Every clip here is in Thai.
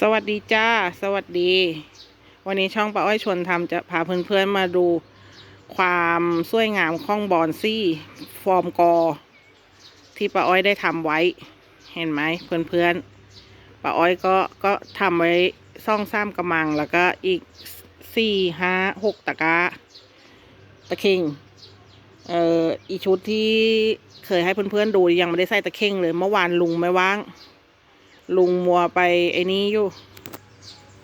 สวัสดีจ้า สวัสดี วันนี้ช่องป้าอ้อยชวนทำจะพาเพื่อนๆมาดูความสวยงามของบอนซี่ ฟอร์มกอ ที่ป้าอ้อยได้ทำไว้ เห็นไหมเพื่อนๆป้าอ้อยก็ก็ทำไว้ซ่องซ้ำกระมังแล้วก็อีกสี่ห้าหกตะกร้าตะเข่งเอ่ออีชุดที่เคยให้เพื่อนๆดูยังไม่ได้ใส่ตะเข่งเลยเมื่อวานลุงไม่ว่าง ลุงมัวไปไอ้นี้อยู่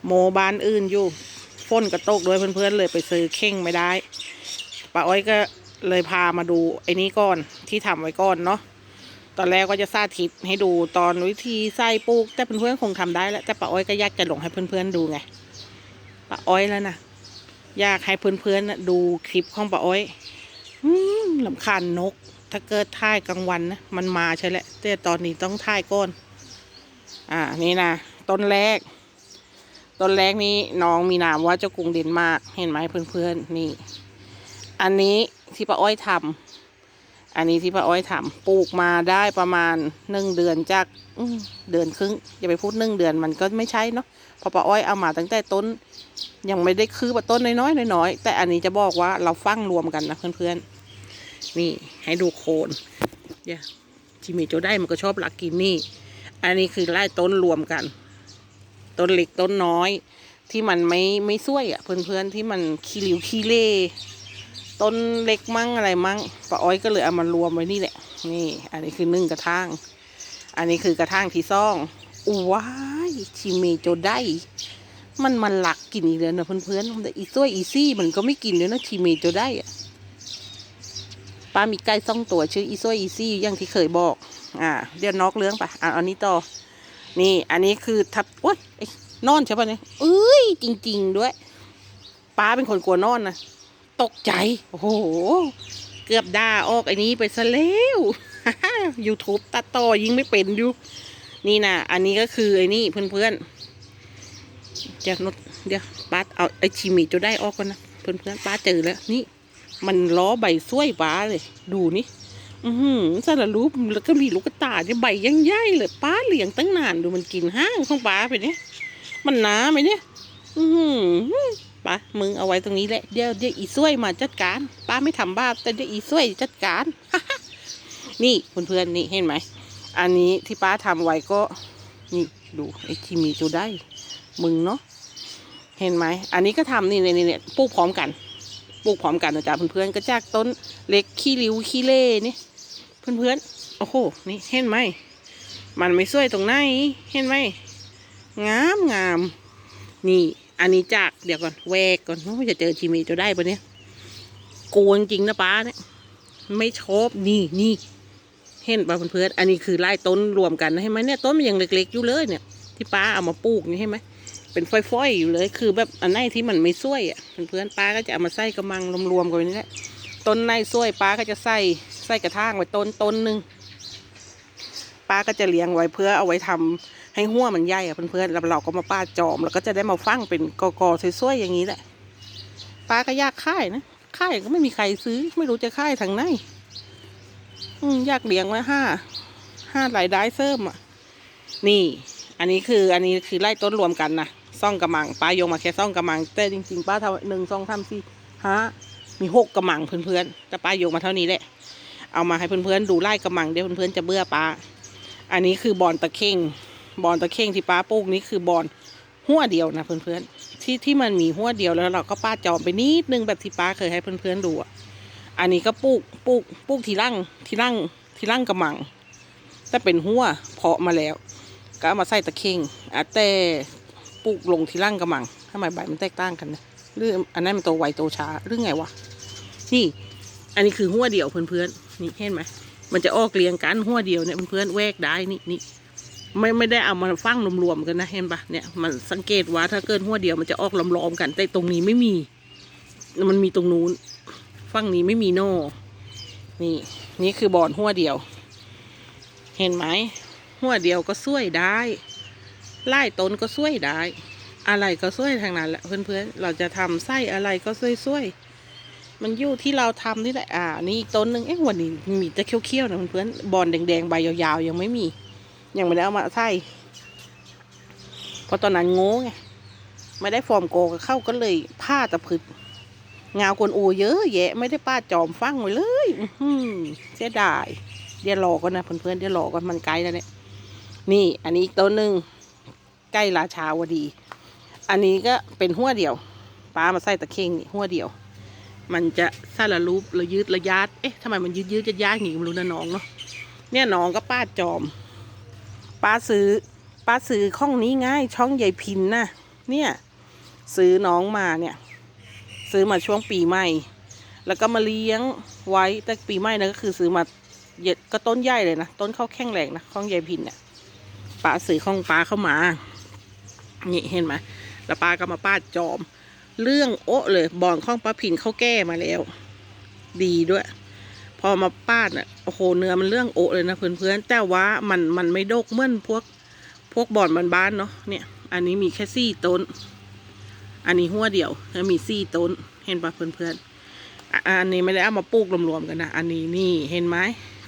โมบ้านอื่นอยู่ฝนกระตกด้วยเพื่อนๆเลยไปซื้อเข่งไม่ได้ป้าอ้อยก็เลยพามาดูไอ้นี้ก่อนที่ทำไว้ก่อนเนาะตอนแรกก็จะสาธิตให้ดูตอนวิธีใส่ปลูก แต่เพื่อนๆคงทำได้แล้วแต่ป้าอ้อยก็อยากจะลงให้เพื่อนๆดูไงป้าอ้อยแล้วนะอยากให้เพื่อนๆดูคลิปของป้าอ้อยอืมลำคาญนก ถ้าเกิดท่ายกลางวันนะมันมาใช่แหละแต่ตอนนี้ต้องท่ายก้อน อ่านี่นะต้นแรก ต้นแรกนี้น้องมีนามว่าเจ้ากรุงเดนมาร์กเห็นไหมเพื่อนๆนี่ อันนี้ที่ป้าอ้อยทำอันนี้ที่ป้าอ้อยทำปลูกมาได้ประมาณหนึ่งเดือนจากเดือนครึ่งอย่าไปพูดหนึ่งเดือนมันก็ไม่ใช่เนาะเพอป้าอ้อยเอามาตั้งแต่ต้น ยังไม่ได้คือว่ต้นน้อยๆน้อยๆแต่อันนี้จะบอกว่าเราฟังรวมกันนะเพื่อนๆนี่ให้ดูโคนเดี๋ยวที่มีโจได้มันก็ชอบหลักกินนี่ อันนี้คือไล่ต้นรวมกัน ต้นเล็กต้นน้อย ที่มันไม่ไม่ส่วยอะเพื่อนๆที่มันขี้ริ้วขี้เล่ต้นเล็กมั่งอะไรมั่งป้าอ้อยก็เลยเอามารวมไว้นี่แหละ นี่ อันนี้คือนึ่งกระทาง อันนี้คือกระทางที่ซ่องอู้ว้ายชิเมโจได้ มันมันหลักกินอีกแล้วนะเพื่อนๆแต่อีซ้วยอีซี่มันก็ไม่กินเลยนะชิเมโจได้อะป้ามีไก่ซ่องตัวชื่ออีซ้วยอีซี่อย่างที่เคยบอก อ่าเดี๋ยวนอกเรื่องไปอ่าอันนี้ต่อ นี่ อันนี้คือทับโอ้ยไอ้นอนใช่ปะเนี่ยเอ้ยจริง ๆ ด้วยป้าเป็นคนกลัวนอนนะตกใจ โอ้โห เกือบด่าออกไอ้นี้ไปซะแล้ว YouTube ตัดต่อยิงไม่เป็นอยู่ นี่นะอันนี้ก็คือไอ้นี่เพื่อนๆเดี๋ยวนดเดี๋ยวป้าเอาไอ้ชิมิจะได้ออกก่อนนะเพื่อนๆป้าเจอแล้วนี่ มันล้อใบซ้วยป้าเลย ดูนี่ อือหือสารรูปแล้วก็มีลูกกระตาเนี่ยใบยังใหญ่เลยป้าเลี้ยงตั้งนานดูมันกินห้างของป้าไปเนี่ยมันหนาไหมเนี่ย อือหือป้ามึงเอาไว้ตรงนี้แหละเดี๋ยวเดี๋ยวอีซ้วยมาจัดการป้าไม่ทำบ้าปแต่เดี๋ยวอีซ้วยจัดการนี่เพื่อนๆนี่เห็นไหมอันนี้ที่ป้าทำไว้ก็ นี่ดูไอ้ที่มีตัวได้ มึงเนาะเห็นไหมอันนี้ก็ทำนี่เนี่ยเนี่ยปลูกพร้อมกันปลูกพร้อมกันนะจ๊ะเพื่อนๆก็จากต้นเล็กขี้ริ้วขี้เล่นี่ เพื่อนๆ โอ้โห นี่เห็นไหม มันไม่สวยตรงไหน เห็นไหม งามงาม นี่ อันนี้จาก เดี๋ยวก่อน แวกก่อนว่าจะเจอทีมีจะได้ปะเนี่ยโกงจริงนะป้าเนี่ย ไม่ชอบ นี่นี่ เห็นป่ะเพื่อนๆ อันนี้คือไล่ต้นรวมกันนะเห็นไหมเนี่ย ต้นมันยังเล็ก ๆ อยู่เลยเนี่ย ที่ป้าเอามาปลูกนี่เห็นไหมเป็นฝอยๆอยู่เลย คือแบบอันไหนที่มันไม่สวยอะ เพื่อนๆ ป้าก็จะเอามาใส่กระมังรวมๆกันนี่แหละ ต้นในสวยป้าก็จะใส่ ใส่กระถางไว้ต้นต้นหนึ่งป้าก็จะเลี้ยงไว้เพื่อเอาไว้ทำให้หัวมันใหญ่อะเพื่อนๆแล้วเราก็มาป้าจอม แล้วก็จะได้มาฟังเป็นกอกอๆสวยๆอย่างนี้แหละป้าก็ยากค่ายนะค่ายก็ไม่มีใครซื้อ ไม่รู้จะค่ายทางไหนอืมอยากเลี้ยงไว้ห้าห้ารายได้เสริมอะ นี่ อันนี้คือ อันนี้คือไล่ต้นรวมกันนะซ่องกระมังป้าโยงมาแค่ซ่องกระมังแต่จริงๆป้าทำหนึ่งสองสามสี่ห้ามีหกกระมังเพื่อนๆแต่ป้าโยงมาเท่านี้แหละ เอามาให้เพื่อนๆดูไล่กระมังเดี๋ยวเพื่อนๆจะเบื่อป้า อันนี้คือบอนตะเข่งบอนตะเข่งที่ป้าปลูกนี้คือบอนหัวเดียวนะเพื่อนๆที่ที่มันมีหัวเดียวแล้วเราก็ป้าจอมไปนิดนึงแบบที่ป้าเคยให้เพื่อนๆดูอะอันนี้ก็ปลูกปลูกปลูกทีร่างทีร่างทีร่างกระมัง แต่เป็นหัวเพาะมาแล้ว ก็เอามาใส่ตะเข่งอะแต่ปลูกลงทีร่างกระมังทำไมใบมันแตกต่างกันนะหรืออันนั้นมันโตไวโตช้าหรือไงวะนี่ อันนี้คือหัวเดียวเพื่อนๆ นี่เห็นไหมมันจะออกเรียงกันหัวเดียวเนี่ยเพื่อนแวกได้นี่นี่ไม่ไม่ได้เอามาฟังรวมๆกันนะเห็นปะเนี่ยมันสังเกตว่าถ้าเกินหัวเดียวมันจะออกล้อมๆกัน แต่ตรงนี้ไม่มี มันมีตรงนู้นฝั่งนี้ไม่มีโน่นี่ นี่คือบอนหัวเดียว เห็นไหมหัวเดียวก็ช่วยได้ไล่ต้นก็ช่วยได้ อะไรก็ช่วยทางนั้นแหละเพื่อนๆเราจะทำไส้อะไรก็ช่วยๆ มันอยู่ที่เราทำนี่แหละ อ่า นี่อีกต้นหนึ่งเอ๊ะวันนี้มีแต่เขี้ยวๆนะเพื่อนบอลแดงๆใบยาวๆยังไม่มี ยังไม่ได้เอามาใส่เพราะตอนนั้นโง่ไง ไม่ได้ฟอร์มโกกับเข้าก็เลยผ้าตะพึดงาวกวนอูเยอะแยะ ไม่ได้ป้าจอมฟังไว้เลยเสียดาย เดี๋ยวรอก่อนนะเพื่อนๆเดี๋ยวรอก่อนมันไกลแล้วเนี่ย นี่ อันนี้อีกต้นหนึ่งใกล้ราชาวดี อันนี้ก็เป็นหัวเดียวป้ามาใส่ตะเข่งนี่หัวเดียว มันจะสั้นละรูประยืดระยาดเอ๊ะทำไมมันยืดยืดจะยากอย่างนี้ไม่รู้นะน้องเนาะเนี่ยน้องก็ป้าจอม ป้าซื้อ ป้าซื้อข้องนี้ง่าย ช่องใหญ่พินนะเนี่ย ซื้อน้องมาเนี่ย ซื้อมาช่วงปีใหม่ แล้วก็มาเลี้ยงไว้แต่ปีใหม่นะก็คือซื้อมาเย็ดก็ต้นใหญ่เลยนะต้นเข้าแข้งแรงนะข้องใหญ่พินเนี่ยป้าซื้อข้องป้าเข้ามานี่เห็นไหมแล้วป้าก็มาป้าจอม เรื่องโอะเลยบอนข้องป้าพินเขาแก้มาแล้ว ดีด้วย พอมาป้าดเนี่ยโอ้โหเนื้อมันเรื่องโอะเลยนะเพื่อนๆแต่ว่ามันมันไม่โดกเมือนพวกพวกบอนบ้านๆเนาะเนี่ย อันนี้มีแค่สี่ต้น อันนี้หัวเดียวแล้วมีสี่ต้น เห็นปะเพื่อนๆอะอันนี้ไม่ได้เอามาปลูกรวมๆกันนะอันนี้นี่เห็นไหม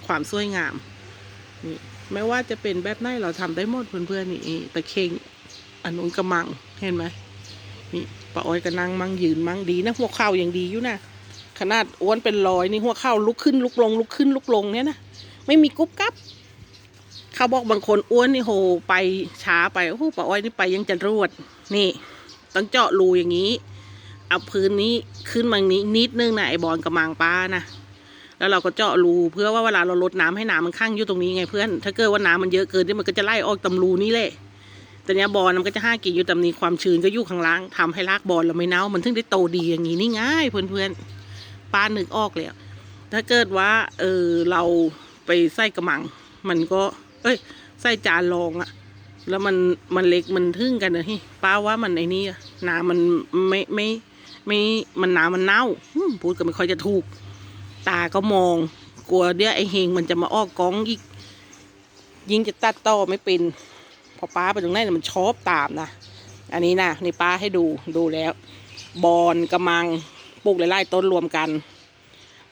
ความสวยงามนี่ไม่ว่าจะเป็นแบบไหนเราทำได้หมดเพื่อนๆนี่ตะเข่งอันนู้นกระมังเห็นไหม นี่ป้าอ้อยก็นั่งมั่งยืนมั่งดีนะหัวเข่ายังดีอยู่นะขนาดอ้วนเป็นรอยนี่หัวเข่าลุกขึ้นลุกลง ลุกขึ้นลุกลงเนี่ยนะไม่มีกุ๊บกับเขาบอกบางคนอ้วนนี่โหไปช้าไปโอ้โหป้าอ้อยนี่ไปยังจะรวด นี่ต้องเจาะรูอย่างนี้ เอาพื้นนี้ขึ้นมานี้นิดนึงนะไอ้บอลกระมังป้านะแล้วเราก็เจาะรูเพื่อว่าเวลาเราลดน้ำให้น้ำมันข้างอยู่ตรงนี้ไงเพื่อน ถ้าเกิดว่าน้ำมันเยอะเกินนี่มันก็จะไล่ออกตำรูนี่แหละ แต่เนี้ยบอลมันก็จะห้ากินอยู่ตำนี้ความชื้นก็อยู่ข้างล่างทำให้รากบอลเราไม่เน่ามันถึงได้โตดีอย่างนี้นี่ง่ายเพื่อนๆป้านึกออกแล้วถ้าเกิดว่า เออเราไปใส่กระมัง มันก็ เอ้ยใส่จานรองอะแล้วมันมันเล็กมันทึ่งกันนะที่ป้าว่ามันไอ้นี่น้ำมันไม่ไม่ไม่มันน้ำมันเน่าพูดก็ไม่ค่อยจะถูก ตาก็มอง กลัวเดี๋ยวไอ้เฮงมันจะมาอ้อกกองอีกยิ่งจะตัดต่อไม่เป็น พอป้าไปตรงนั้นมันชอบตามนะอันนี้นะนี่ป้าให้ดูดูแล้ว บอนกระมังปลูกหลายๆต้นรวมกัน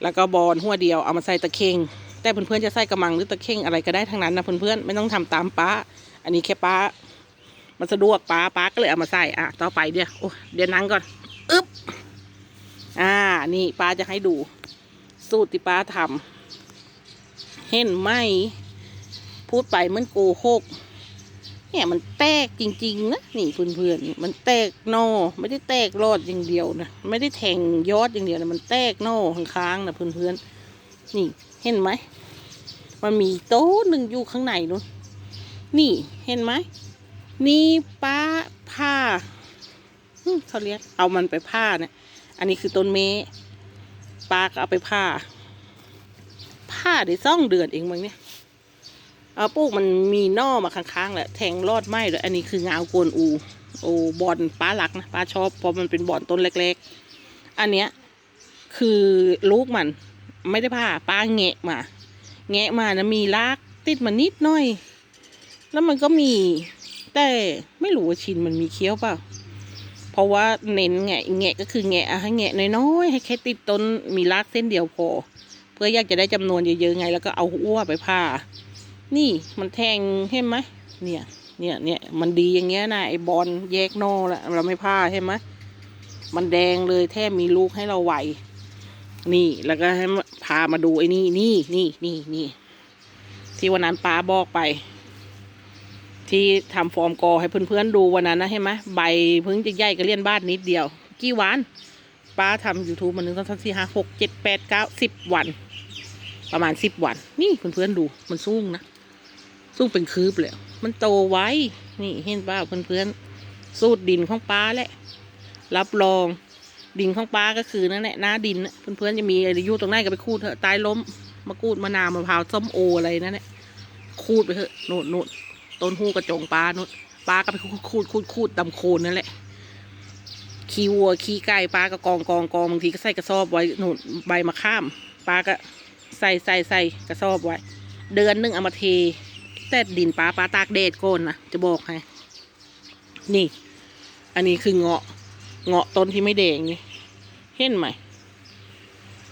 แล้วก็บอนหัวเดียวเอามาใส่ตะเข่งแต่เพื่อนๆจะใส่กระมังหรือตะเข่งอะไรก็ได้ทั้งนั้นนะเพื่อนๆไม่ต้องทำตามป้า อันนี้แค่ป้า มันสะดวกป้าป้าก็เลยเอามาใส่อะต่อไปเดี๋ยวโอ้เดี๋ยวนั่งก่อนอึ๊บอ่า นี่ป้าจะให้ดู สูตรที่ป้าทำเห็นไหม พูดไปเหมันโกหก เนี่ยมันแตกจริง ๆ นะ นี่เพื่อนๆมันแตกนอไม่ได้แตกรอดอย่างเดียวนะไม่ได้แทงยอดอย่างเดียวนะมันแตกนอข้างๆนะเพื่อนๆนี่เห็นไหมมันมีโต๊ะหนึ่งอยู่ข้างในนู้นนี่เห็นไหมนี่ป้าผ้าเขาเรียกเอามันไปผ้าเนี่ยอันนี้คือต้นเมป้าก็เอาไปผ้าผ้าได้ซ่องเดือนเองมั้งเนี่ย ปลูกมันมีน่อมาข้างๆแหละแทงรอดไหมเลยอันนี้คืองาวกวนอูโอ้บอลป้าหลักนะป้าชอบเพราะมันเป็นบอลต้นเล็กๆ อันเนี้ยคือลูกมันไม่ได้ผ่าป้าแงะมา แงะมานะมีรากติดมานิดหน่อย แล้วมันก็มีแต่ไม่รู้ว่าชินมันมีเคี้ยวเปล่าเพราะว่าเน้นแงะแงะก็คือแงะให้แงะน้อยๆให้แค่ติดต้นมีรากเส้นเดียวพอ เพื่ออยากจะได้จำนวนเยอะๆไง แล้วก็เอาอ้วไปผ่า นี่มันแทงเห็นไหมเนี่ยเนี่ยเนี่ยมันดีอย่างเงี้ยนะไอบอลแยกนอละเราไม่พลาดเห็นไหมมันแดงเลยแทบมีลูกให้เราไหว นี่แล้วก็ให้พามาดูไอ้นี่นี่นี่นี่นี่ที่วันนั้นป้าบอกไป ที่ทำฟอร์มกอให้เพื่อนๆดูวันนั้นนะเห็นไหมใบเพิ่งจะใหญ่ก็เลี่ยนบ้านนิดเดียว กี่วันป้าทำ YouTube มันหนึ่งสองสามสี่ห้าหกเจ็ดแปดเก้าสิบวัน ประมาณสิบวัน นี่เพื่อนๆดูมันสูงนะ สูงเป็นคืบเลยอะมันโตไว้ นี่เห็นป่าเพื่อนๆ สูตรดินของป้าแหละ รับรอง ดินของป้าก็คือนั่นแหละหน้าดินน่ะเพื่อนๆจะมีอะไรยูตรงไหนก็ไปคูดเถอะใต้ล้มมะกรูดมะนาวมะพร้าวส้มโออะไรนั่นแหละคูดไปเถอะโน่นโน่นต้นหูกระจงปลาโน่นปลาก็ไปคูดคูดคูดคูดตำโคนนั่นแหละขี้วัวขี้ไก่ปลาก็กองกองกองบางทีก็ใส่กระสอบไว้โน่นใบมะข้ามปลาก็ใส่ใส่ใส่กระสอบไว้ เดือนหนึงเอามาเท แต่ดินปลาปลาตากแดดโกนนะจะบอกให้นี่ อันนี้คือเงาะ เงาะต้นที่ไม่แดงนี่ เห็นไหม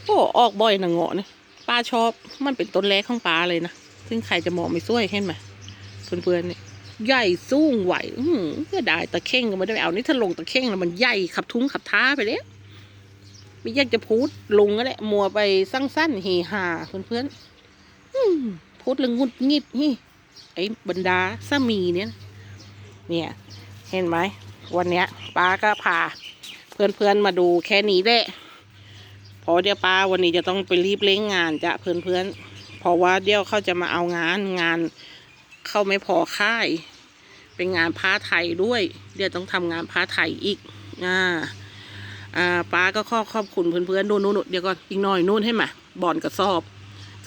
โอ้ออกบ่อยนะเงาะนี่ป้าชอบมันเป็นต้นแรกของป้าเลยนะซึ่งใครจะมองไม่สวยเห็นไหมเพื่อนๆนี่ใหญ่สูงไหว อื้อหือก็ได้ตะเข่งก็ไม่ได้เอานี่ถ้าลงตะเข่งแล้วมันใหญ่ขับทุ้งขับท้าไปแล้วไม่อยากจะพูดลงก็แหละมัวไปสั้นๆเฮฮาเพื่อนๆอืมพูดเรื่องงุดงิดนี่ ไอ้บรรดาสามีเนี่ย เนี่ย เห็นไหม วันเนี้ยป้าก็พา เพื่อนๆมาดูแค่นี้แหละเพราะเดี๋ยวป้าวันนี้จะต้องไปรีบเร่งงานจ้ะเพื่อนๆเพราะว่าเดี๋ยวเขาจะมาเอางานงานเข้าไม่พอค่าย เป็นงานผ้าไทยด้วย เดี๋ยวต้องทำงานผ้าไทยอีกอ่าอ่าป้าก็ขอขอบคุณเพื่อนๆนู่นนู่นเดี๋ยวก่อนอีกหน่อยนู่นให้มาบอนกระสอบ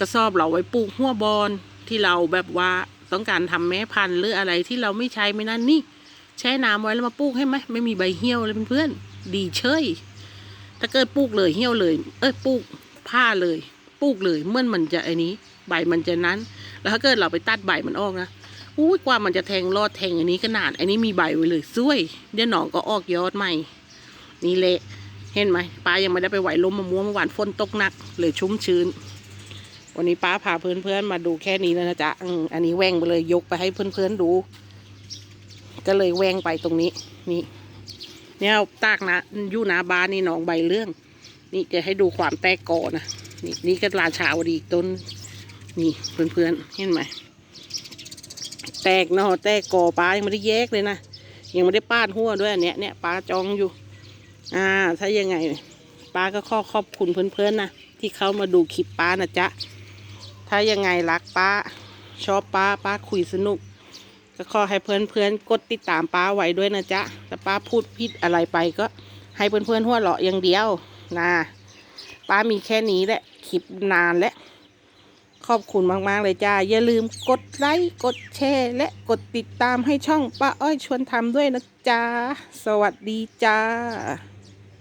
กระสอบเราไว้ปลูกหัวบอนที่เราแบบว่า ต้องการทำแม่พันธุ์หรืออะไรที่เราไม่ใช้ไม่นั่นนี่ แช่น้ำไว้แล้วมาปลูกให้ไหมไม่มีใบเหี่ยวเลยเพื่อนๆดีเชยถ้าเกิดปลูกเลยเหี่ยวเลย เอ้ยปลูกผ้าเลยปลูกเลยเมื่อมันจะไอ้นี้ ใบมันจะนั้น แล้วถ้าเกิดเราไปตัดใบมันออกนะอุ้ยกว่ามันจะแทงรอดแทงอันนี้ขนาดอันนี้มีใบไว้เลยซวยเดี๋ยวหนองก็ออกยอดใหม่ นี่แหละเห็นไหมป้ายังไม่ได้ไปไหวล้มมะม่วงเมื่อวานฝนตกหนักเลยชุ่มชื้น วันนี้ป้าพาเพื่อนๆมาดูแค่นี้แล้วนะจ๊ะอืมอันนี้แว่งไปเลยยกไปให้เพื่อนๆดู ก็เลยแว่งไปตรงนี้ นี่ เนี่ยตากนะยู่นาบ้านนี่หนองใบเรื่อง นี่จะให้ดูความแตกกอนะนี่นี่ก็ราชาวดีต้น นี่เพื่อนๆเห็นไหมแตกเนอะแตกกอปลายังไม่ได้แยกเลยนะยังไม่ได้ป้าดหัวด้วยอันเนี้ยเนี่ยปลาจองอยู่ อ่า ถ้ายังไงป้าก็ขอขอบคุณเพื่อนๆนะที่เขามาดูคลิปป้านะจ๊ะ ถ้ายังไงรักป้า ชอบป้าป้าคุยสนุก ก็ขอให้เพื่อนๆกดติดตามป้าไว้ด้วยนะจ๊ะถ้าป้าพูดผิดอะไรไปก็ให้เพื่อนๆหัวเราะอย่างเดียวนะป้ามีแค่นี้แหละคลิปนานแล้วขอบคุณมาก ๆ เลยจ้า อย่าลืมกดไลค์ กดแชร์ และกดติดตามให้ช่องป้าอ้อยชวนทำด้วยนะจ๊ะสวัสดีจ้า